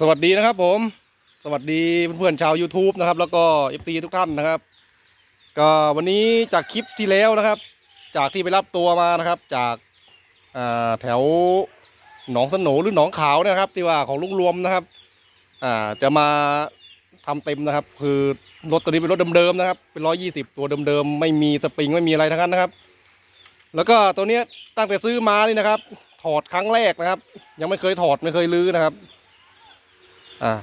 สวัสดีนะครับผม สวัสดีเพื่อนๆชาว YouTube นะครับ แล้วก็ FC ทุกท่านนะครับ ก็วันนี้จากคลิปที่แล้วนะครับ จากที่ไปรับตัวมานะครับ จากาแถวหนองสโหนหรือหนองขาวนะครับ ที่ว่าของลุงรวมนะครับจะมาทำเต็มนะครับ คือรถตัวนี้เป็นรถเดิมๆนะครับ เป็นร้อยี่สิบตัวเดิมๆไม่มีสปริงไม่มีอะไรทั้งนั้นนะครับ แล้วก็ตัวนี้ตั้งแต่ซื้อมานี่นะครับ ถอดครั้งแรกนะครับ ยังไม่เคยถอดไม่เคยลื้อนะครับ อ่า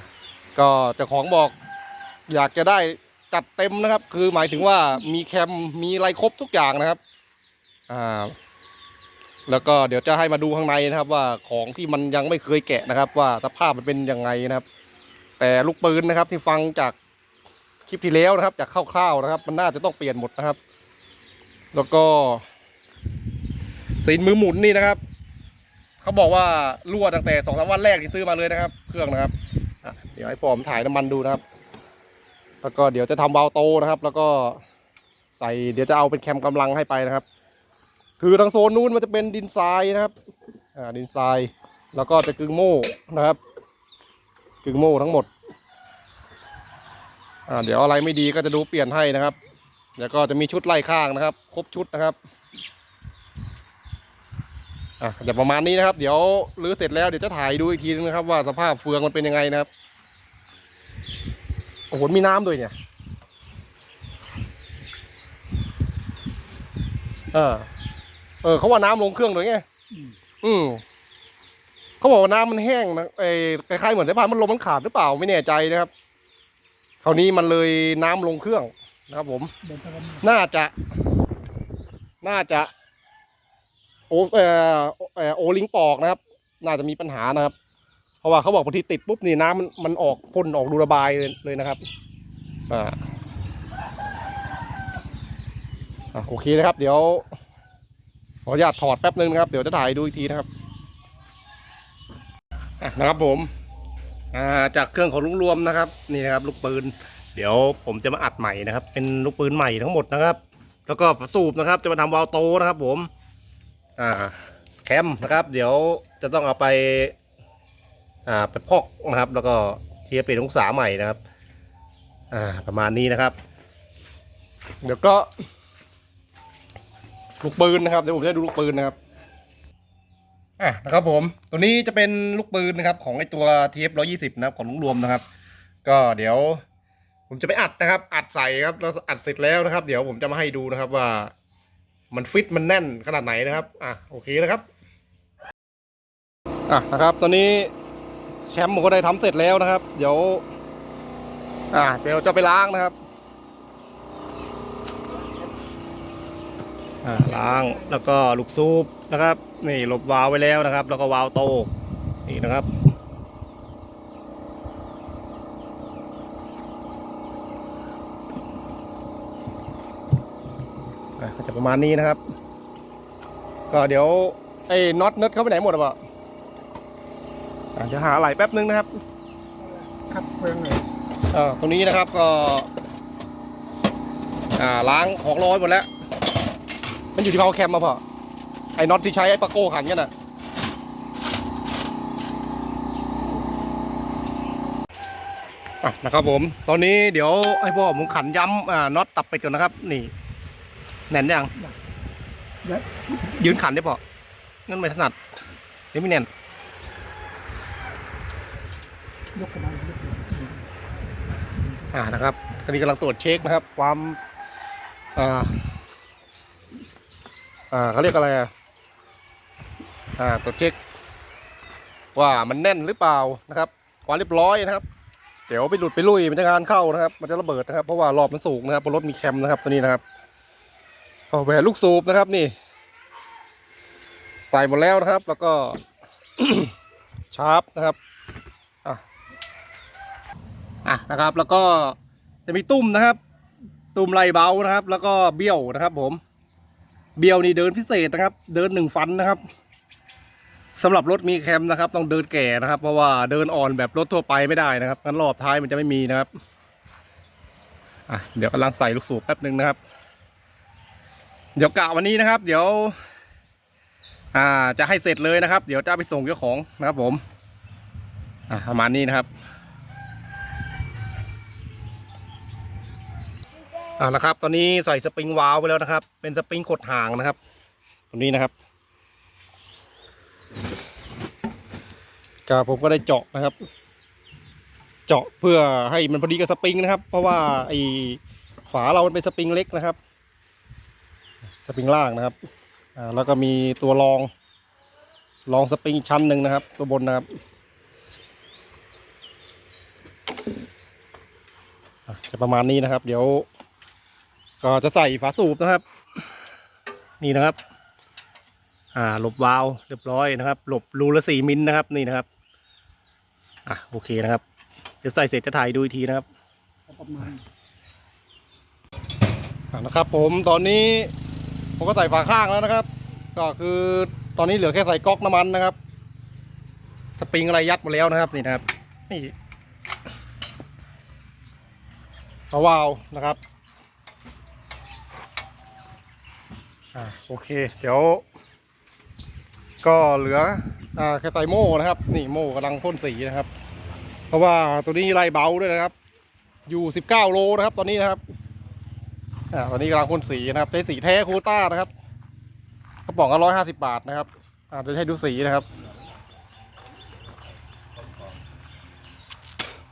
ก็เจ้าของบอกอยากจะได้จัดเต็มนะครับ คือหมายถึงว่ามีแคมมีอะไรครบทุกอย่างนะครับอ่าแล้วก็เดี๋ยวจะให้มาดูข้างในนะครับ ว่าของที่มันยังไม่เคยแกะนะครับ ว่าสภาพมันเป็นยังไงนะครับ แต่ลูกปืนนะครับที่ฟังจากคลิปที่แล้วนะครับ จากคร่าวๆนะครับ มันน่าจะต้องเปลี่ยนหมดนะครับ แล้วก็สีนมือหมุนนี่นะครับเขาบอกว่ารั่วตั้งแต่สองสามวันแรกที่ซื้อมาเลยนะครับ เครื่องนะครับ เดี๋ยวให้ผมถ่ายน้ำมันดูนะครับ แล้วก็เดี๋ยวจะทำวาล์วโตนะครับ แล้วก็ใส่เดี๋ยวจะเอาเป็นแคมกำลังให้ไปนะครับ คือทางโซนนู้นมันจะเป็นดินทรายนะครับอ่าดินทรายแล้วก็จะกึ่งโม่นะครับ กึ่งโม่ทั้งหมดอ่าเดี๋ยวอะไรไม่ดีก็จะดูเปลี่ยนให้นะครับ แล้วก็จะมีชุดไล่ข้างนะครับ ครบชุดนะครับ อะจะประมาณนี้นะครับ เดี๋ยวรื้อเสร็จแล้วเดี๋ยวจะถ่ายดูอีกทีนึงนะครับ ว่าสภาพเฟืองมันเป็นยังไงนะครับโอ้โหมีน้ำด้วยเนี่ยเออ เออเขาว่าน้ำลงเครื่องด้วยไงอืมเขาบอกว่าน้ำมันแห้งนะไอ้คล้ายๆเหมือนสายพานมันลมมันขาดหรือเปล่าไม่แน่ใจนะครับคราวนี้มันเลยน้ำลงเครื่องนะครับผมเดินทางน่าจะ น่าจะ โอเอ่อโอลิงปอกนะครับ น่าจะมีปัญหานะครับ เพราะว่าเขาบอกบางทีติดปุ๊บนี่น้ำมันมันออกพ่นออกดูระบายเลยเลยนะครับอ่าโอเคนะครับ เดี๋ยว ขออนุญาตถอดแป๊บนึงนะครับ เดี๋ยวจะถ่ายดูอีกทีนะครับะนะครับผมาจากเครื่องของลุงรวมนะครับ นี่นะครับ ลูกปืน เดี๋ยวผมจะมาอัดใหม่นะครับ เป็นลูกปืนใหม่ทั้งหมดนะครับ แล้วก็ฝาสูบนะครับ จะมาทำวาล์วโตนะครับ ผม อ่าแคมนะครับ เดี๋ยวจะต้องเอาไปอ่าไปพอกนะครับ แล้วก็เทียบเป็นองศาใหม่นะครับอ่าประมาณนี้นะครับ เดี๋ยวก็ลูกปืนนะครับเดี๋ยวผมจะดูลูกปืนนะครับอะนะครับผมตัวนี้จะเป็นลูกปืนนะครับ ของไอตัว TF 120 นะครับของลุงรวมนะครับ ก็เดี๋ยว ผมจะไปอัดนะครับ อัดใส่ครับแล้วอัดเสร็จแล้วนะครับ เดี๋ยวผมจะมาให้ดูนะครับว่า มันฟิตมันแน่นขนาดไหนนะครับ อะโอเคนะครับ อะนะครับ ตอนนี้แคมป์ผมก็ได้ทำเสร็จแล้วนะครับ เดี๋ยว อะเดี๋ยวจะไปล้างนะครับอ่าล้างแล้วก็ลูกซูบนะครับ นี่หลบวาล์วไว้แล้วนะครับ แล้วก็วาล์วโตนี่นะครับ ก็จะประมาณนี้นะครับ ก็เดี๋ยวไอ้น็อตเน็ตเข้าไปไหนหมดอะเปล่าอะเดี๋ยวหาอะไรแป๊บนึงนะครับขับเพลิงเลยเออตรงนี้นะครับก็ อ่าล้างของร้อยหมดแล้ว มันอยู่ที่เพาแคมมาเปล่าไอ้น็อตที่ใช้ไอ้ปะโก้ขันกันน่ะอะนะครับผม ตอนนี้เดี๋ยวให้พ่อผมขันย้ำอ่าน็อตตับไปก่อนนะครับ นี่ แน่นยังยวยืนขันได้ป่ะงั้นไม่ถนัดเดี๋ยวไม่แน่นอ่านะครับตอนนี้กำลังตรวจเช็คนะครับ ความอ่าอ่าเขาเรียกอะไรอะอ่าตรวจเช็คว่ามันแน่นหรือเปล่านะครับ ความเรียบร้อยนะครับ เดี๋ยวไปหลุดไปลุยมันจะงานเข้านะครับ มันจะระเบิดนะครับ เพราะว่ารอบมันสูงนะครับเพรถมีแคมนะครับตัวนี้นะครับ แหวนลูกสูบนะครับนี่ ใส่หมดแล้วนะครับ แล้วก็ชาร์ปนะครับอะอะนะครับ แล้วก็จะมีตุ้มนะครับ ตุ้มไหลเบานะครับ แล้วก็เบี้ยวนะครับ ผม เบี้ยวนี่เดินพิเศษนะครับ เดินหนึ่งฟันนะครับสำหรับรถมีแคมนะครับ ต้องเดินแก่นะครับ เพราะว่าเดินอ่อนแบบรถทั่วไปไม่ได้นะครับงั้นรอบท้ายมันจะไม่มีนะครับอะเดี๋ยวกำลังใส่ลูกสูบแป๊บหนึ่งนะครับ เดี๋ยวกะวันนี้นะครับ เดี๋ยว อ่าจะให้เสร็จเลยนะครับ เดี๋ยวจะไปส่งเจ้าของนะครับ ผม อะประมาณนี้นะครับอ่านะครับ ตอนนี้ใส่สปริงวาล์วไปแล้วนะครับ เป็นสปริงขดห่างนะครับ ตรงนี้นะครับก็ผมก็ได้เจาะนะครับ เจาะเพื่อให้มันพอดีกับสปริงนะครับ เพราะว่าไอ้ฝาเรามันเป็นสปริงเล็กนะครับ ปริงล่างนะครับอ่าแล้วก็มีตัวรองรองสปริงอีกชั้นหนึ่งนะครับ ตัวบนนะครับอะจะประมาณนี้นะครับ เดี๋ยว ก็จะใส่ฝาสูบนะครับ นี่นะครับ อ่าหลบวาล์วเรียบร้อยนะครับ หลบรูละสี่มิลนะครับนี่นะครับอะโอเคนะครับ เดี๋ยวใส่เสร็จจะถ่ายดูอีกทีนะครับประมาณอะนะครับผมตอนนี้ ผมก็ใส่ฝาข้างแล้วนะครับ ก็คือตอนนี้เหลือแค่ใส่ก๊อกน้ำมันนะครับ สปริงอะไรยัดหมดแล้วนะครับนี่นะครับนี่ฝาวาวนะครับอ่าโอเค เดี๋ยว ก็เหลืออ่าแค่ใส่โม่นะครับ นี่โม่กำลังพ่นสีนะครับ เพราะว่าตัวนี้ไล่เบาด้วยนะครับ อยู่สิบเก้าโลนะครับ ตอนนี้นะครับ อ่าตอนนี้กำลังพ่นสีนะครับเป็นสีแท้คูต้านะครับกระป๋องละร้อยห้าสิบบาทนะครับอ่าเดี๋ยวให้ดูสีนะครับ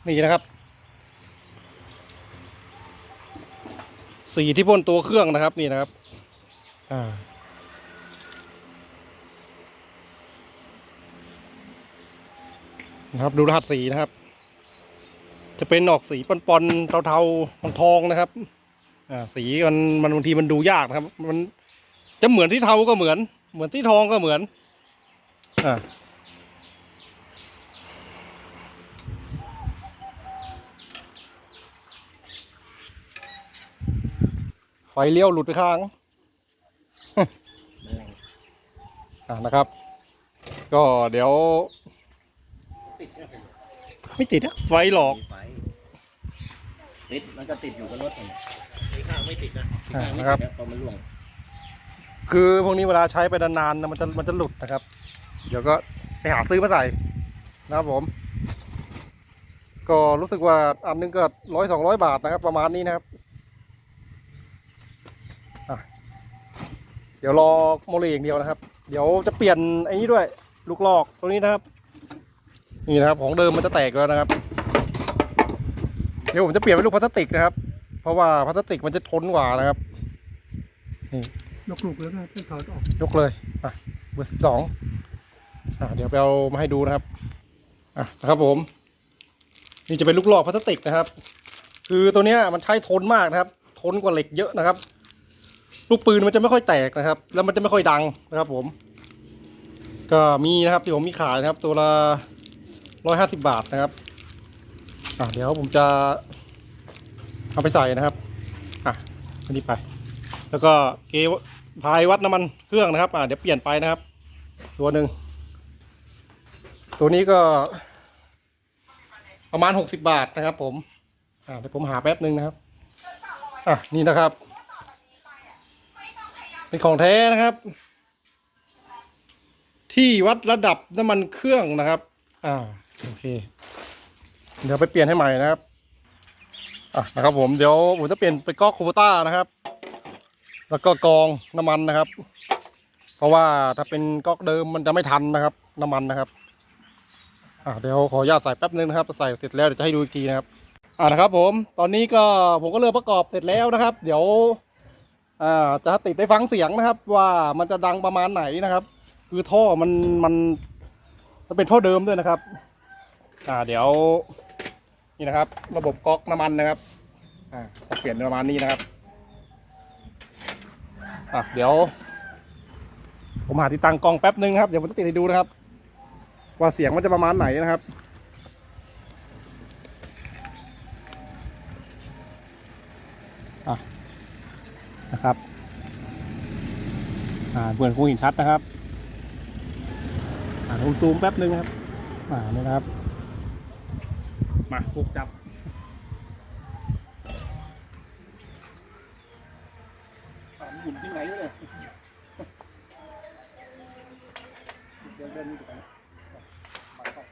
นี่นะครับ สีที่พ่นตัวเครื่องนะครับนี่นะครับ อ่านะครับดูรหัสสีนะครับ จะเป็นออกสีปนๆเทาๆทองๆนะครับ อ่าสีมันมันบางทีมันดูยากนะครับ มันจะเหมือนที่เทาก็เหมือน เหมือนที่ทองก็เหมือนอ่าไฟเลี้ยวหลุดไปข้างอ่านะครับ ก็เดี๋ยว ไม่ติดอะไฟหลอก ติดมันก็ติดอยู่กับรถนี่ ข้างไม่ติดนะที่ข้างไม่อ่านะครับติดนะพอมันล่วงคือพวกนี้เวลาใช้ไปนานๆนะมันจะมันจะหลุดนะครับ เดี๋ยวก็ไปหาซื้อมาใส่นะครับผม ก็รู้สึกว่าอันนึงก็ร้อยสองร้อยบาทนะครับ ประมาณนี้นะครับอะเดี๋ยวรอโมเลอย่างเดียวนะครับ เดี๋ยวจะเปลี่ยนไอ้นี้ด้วย ลูกลอกตัวนี้นะครับ นี่นะครับของเดิมมันจะแตกแล้วนะครับ เดี๋ยวผมจะเปลี่ยนเป็นลูกพลาสติกนะครับ เพราะว่าพลาสติกมันจะทนกว่านะครับยกลูกแล้วนะต้องถอดออกยกเลยอะเบอร์สิบสองอะเดี๋ยวไปเอามาให้ดูนะครับอะนะครับผม นี่จะเป็นลูกหลอกพลาสติกนะครับ คือตัวเนี้ยมันใช้ทนมากนะครับ ทนกว่าเหล็กเยอะนะครับ ลูกปืนมันจะไม่ค่อยแตกนะครับ แล้วมันจะไม่ค่อยดังนะครับ ผม ก็มีนะครับที่ผมมีขายนะครับ ตัวละร้อยห้าสิบบาทนะครับอะเดี๋ยวผมจะ เอาไปใส่นะครับอะอันนี้ไป แล้วก็เกวพายวัดน้ำมันเครื่องนะครับอ่าเดี๋ยวเปลี่ยนไปนะครับ ตัวหนึ่งตัวนี้ก็ ประมาณหกสิบาทนะครับ ผมอ่าเดี๋ยวผมหาแป๊บหนึ่งนะครับอะนี่นะครับเป็นของแท้นะครับ ที่วัดระดับน้ำมันเครื่องนะครับ อ่าโอเค เดี๋ยวไปเปลี่ยนให้ใหม่นะครับ อะนะครับผมเดี๋ยวผมจะเปลี่ยนเป็นก๊อกโคโบต้านะครับ แล้วก็กองน้ำมันนะครับ เพราะว่าถ้าเป็นก๊อกเดิมมันจะไม่ทันนะครับ น้ำมันนะครับอ่าเดี๋ยวขออนุญาตใส่แป๊บนึงนะครับใส่เสร็จแล้วเดี๋ยวจะให้ดูอีกทีนะครับอ่านะครับผมตอนนี้ก็ผมก็เริ่มประกอบเสร็จแล้วนะครับ เดี๋ยวอ่าจะติดได้ฟังเสียงนะครับ ว่ามันจะดังประมาณไหนนะครับ คือท่อมันมันมันเป็นท่อเดิมด้วยนะครับ อ่าเดี๋ยว นี่นะครับ ระบบก๊อกน้ำมันนะครับอ่าเปลี่ยนประมาณนี้นะครับอะเดี๋ยว ผมหาที่ตั้งกล้องแป๊บนึงนะครับเดี๋ยวผมจะติดให้ดูนะครับ ว่าเสียงมันจะประมาณไหนนะครับอะนะครับอ่าเพื่อนคงเห็นชัดนะครับอ่าผมซูมแป๊บนึงครับอ่านี่นะครับ มาปุกจับอ่ามหมุนที่ไหนวะเนี่ยเดี๋ยเดินไปนะครับ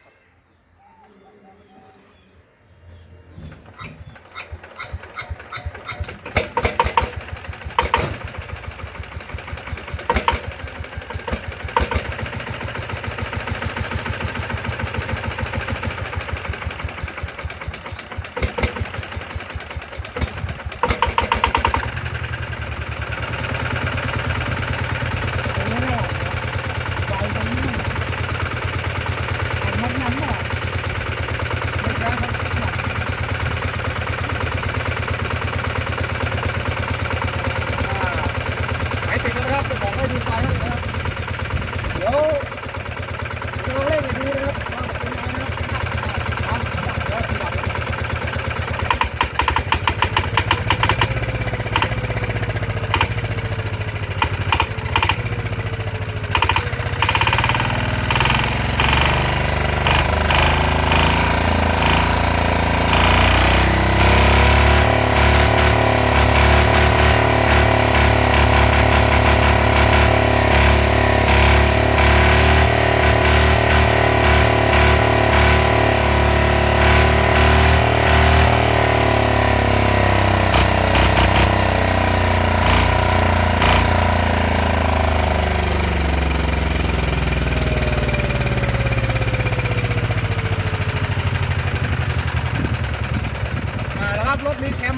มีแคม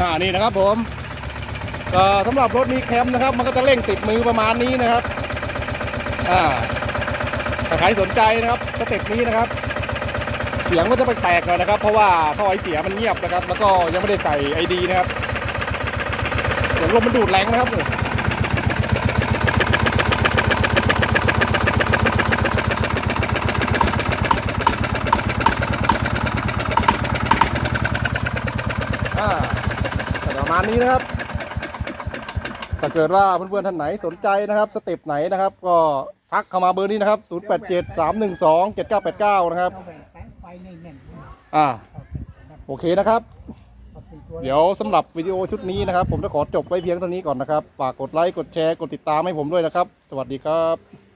อ่านี่นะครับผมก็สำหรับรถมีแคมนะครับ มันก็จะเร่งติดมือประมาณนี้นะครับอ่าถ้าใครสนใจนะครับสเต็ปนี้นะครับ เสียงก็จะไปแตกๆหน่อยนะครับ เพราะว่าท่อไอเสียมันเงียบนะครับ แล้วก็ยังไม่ได้ใส่ไอดีนะครับ ลมมันดูดแรงนะครับนี่อ่าแต่ประมาณนี้นะครับ ถ้าเกิดว่าเพื่อนๆท่านไหนสนใจนะครับ สเต็ปไหนนะครับ ก็ทักเข้ามาเบอร์นี้นะครับ 087 312 7989 นะครับเอาแบบไฟแน่นๆอ่า โอเคนะครับ เดี๋ยวสำหรับวิดีโอชุดนี้นะครับ ผมจะขอจบไว้เพียงเท่านี้ก่อนนะครับ ฝากกดไลค์ กดแชร์ กดติดตามให้ผมด้วยนะครับ สวัสดีครับ